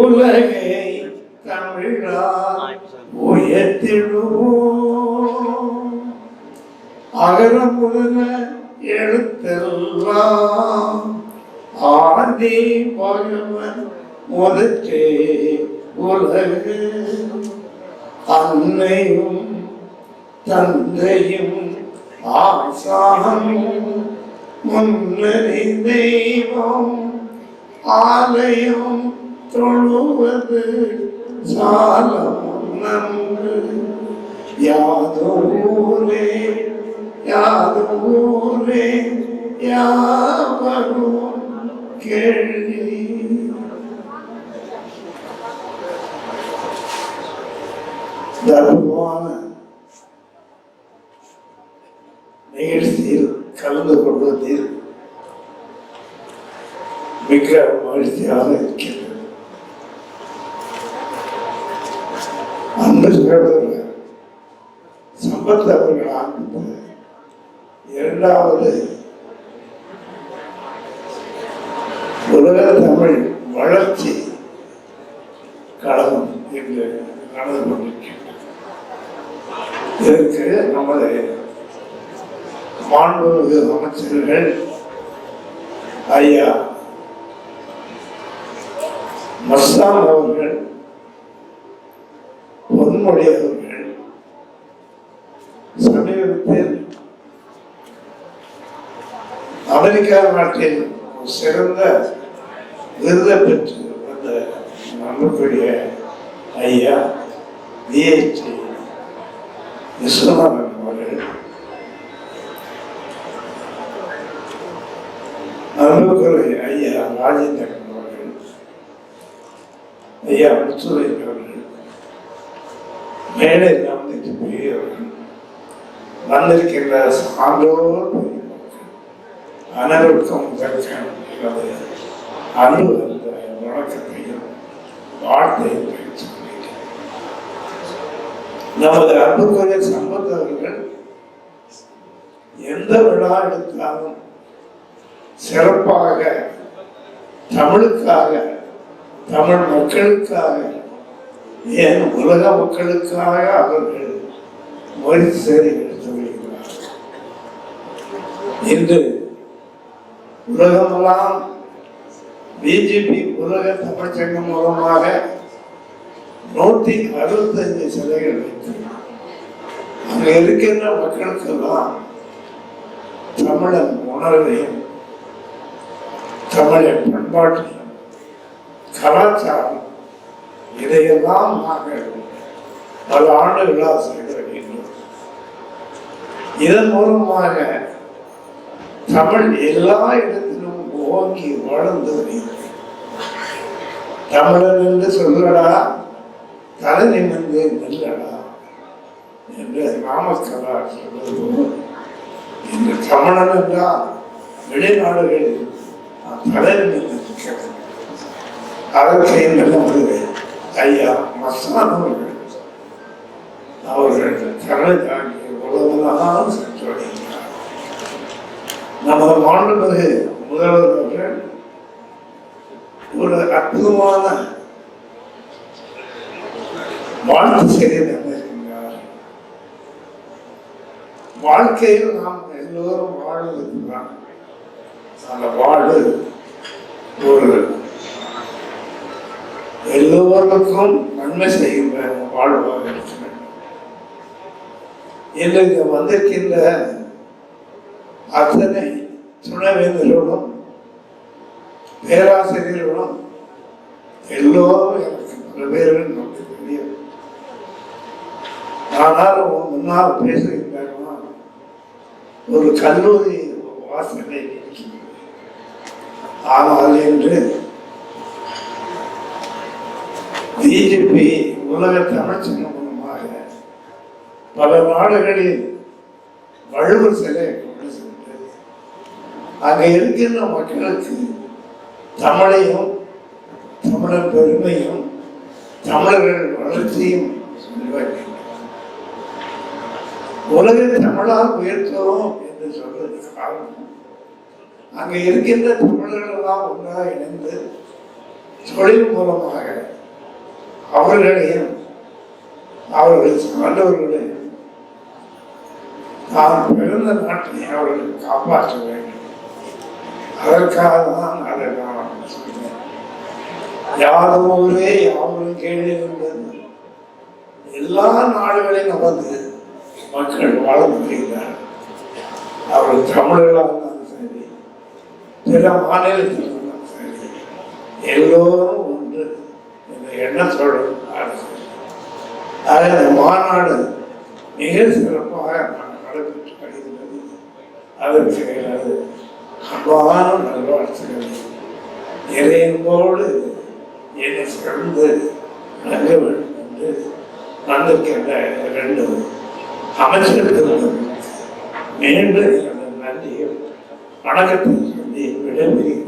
உலகை தமிழால் உயர்த்திடுவோம். அகர முதல எழுத்தெல்லாம். ஆதி பகவன் முதற்றே உலகு. அன்னையும் தந்தையும் ஆசானும் முன்னறி தெய்வம் ஆலயம் தொழுவது சாலம் நன்று. யாதூரே யாதூரே யாவரும் கேள்வி. தர்மமான நிகழ்ச்சியில் கலந்து கொள்வதில் மிக மகிழ்ச்சியாக இருக்கிறது அன்பு சகோதரர் சம்பத் இரண்டாவது உலக தமிழ் வளர்ச்சி கழகம் என்று நடந்து கொண்டிருக்கின்றது இதற்கு நமது மாண்புமிகு அமைச்சர்கள் ஐயா மஸ்தான் அவர்கள் பொன்மொழி சமீபத்தில் அமெரிக்கா நாட்டில் சிறந்த விருதை பெற்று வந்த நம்பக்கூடிய ஐயா விஐடி விஸ்வநாதன் அவர்கள். அன்புக்குரிய ஐயா ராஜேந்திரன் அவர்கள் ஐயா முத்துரை அவர்கள் மேலே வந்துட்டு பெரியவர்கள் வந்திருக்கின்ற சான்றோர் பெரியவர்கள் அனைவருக்கும் முதற்கண் அன்பு அந்த வணக்கத்தையும் வாழ்த்தையும் நமது அன்புக்குரிய சம்பந்தவர்கள் எந்த விழா எடுத்தாலும் சிறப்பாக தமிழுக்காக தமிழ் மக்களுக்காக ஏன் உலக மக்களுக்காக அவர்கள் மொழி செய்து எடுத்து இன்று உலகமெல்லாம் பிஜேபி உலக தமிழ்ச்சங்கம் மூலமாக நூற்றி அறுபத்தஞ்சு சிலைகள் வைத்திருக்கிறார். அங்கே இருக்கின்ற மக்களுக்கெல்லாம் தமிழன் உணர்வையும் தமிழன் பண்பாட்டையும் கலாச்சாரம் இதையெல்லாம் நாங்கள் பல ஆண்டுகளாக செய்து இதன் மூலமாக தமிழ் எல்லா இடத்திலும் ஓங்கி வளர்ந்து வருகிறது. தமிழன் என்று சொல்லடா தலை நிமிர்ந்து நெல்லடா என்று நாமக்கலார் சொல்வது. இந்த தமிழன் என்றால் வெளிநாடுகளில் நாம் தலை நிமிர்ந்து அதற்கு என்ன நமது ஐயா மஸ்தான் அவர்கள். அவர்கள் கலை தாங்கி சென்று வருகிறார் நமது மாண்புமிகு முதல்வர் அவர்கள் ஒரு அற்புதமான வாழ்த்து செய்தி தந்திருக்கின்றார். வாழ்க்கையில் நாம் எல்லோரும் வாழ்வதுதான். அந்த வாழ்வு ஒரு எல்லோருக்கும் நன்மை செய்கின்ற வாழ்வாக இருக்க வேண்டும் இன்றைக்கு வந்திருக்கின்ற அத்தனை துணைவேந்தர்களும் பேராசிரியர்களும் எல்லோரும் எனக்கு பல பேர்கள் நமக்கு தெரியும் ஆனாலும் முன்னால் பேசுகின்றார்களா ஒரு கல்லூரி வாசனை இருக்கிறது. ஆனால் என்று பிஜேபி உலக தமிழ்ச்சங்கம் மூலமாக பல நாடுகளில் வள்ளுவர் சிலையை கொண்டு சென்று அங்கே இருக்கின்ற மக்களுக்கு தமிழையும் தமிழர் பெருமையும் தமிழர்கள் வளர்ச்சியும் சொல்லி வருகின்றனர். உலகை தமிழால் என்று சொல்வதற்கு காரணம் அங்கே இருக்கின்ற தமிழர்கள் எல்லாம் ஒன்றாக இணைந்து தொழில் மூலமாக அவர்களையும் அவர்கள் சார்ந்தவர்களையும் நான் பிறந்த நாட்டை அவர்கள் காப்பாற்ற வேண்டும். அதற்காக தான் அதை நான் சொன்னேன். யாரும் ஊரே யாரும் கேள்வி கொண்டது எல்லா நாடுகளிலும் வந்து மக்கள் வாழ முடிகிறார் அவர்கள் தமிழர்களாக இருந்தாலும் சரி பிற மாநிலத்தில் இருந்தாலும் சரி எல்லோரும் இந்த எண்ணத்தோடு அரசு ஆக இந்த மாநாடு மிக சிறப்பாக நடைபெற்று வருகிறது. அதற்கு எனது அன்பான நல்வாழ்த்துக்களை. இறையன்போடு என்னை சிறந்து விளங்க வேண்டும் என்று வந்திருக்கின்ற ரெண்டு அமைச்சர்களுக்கு மீண்டும் எனது நன்றியும் வணக்கத்தை சொல்லி விடைபெறுகிறேன்.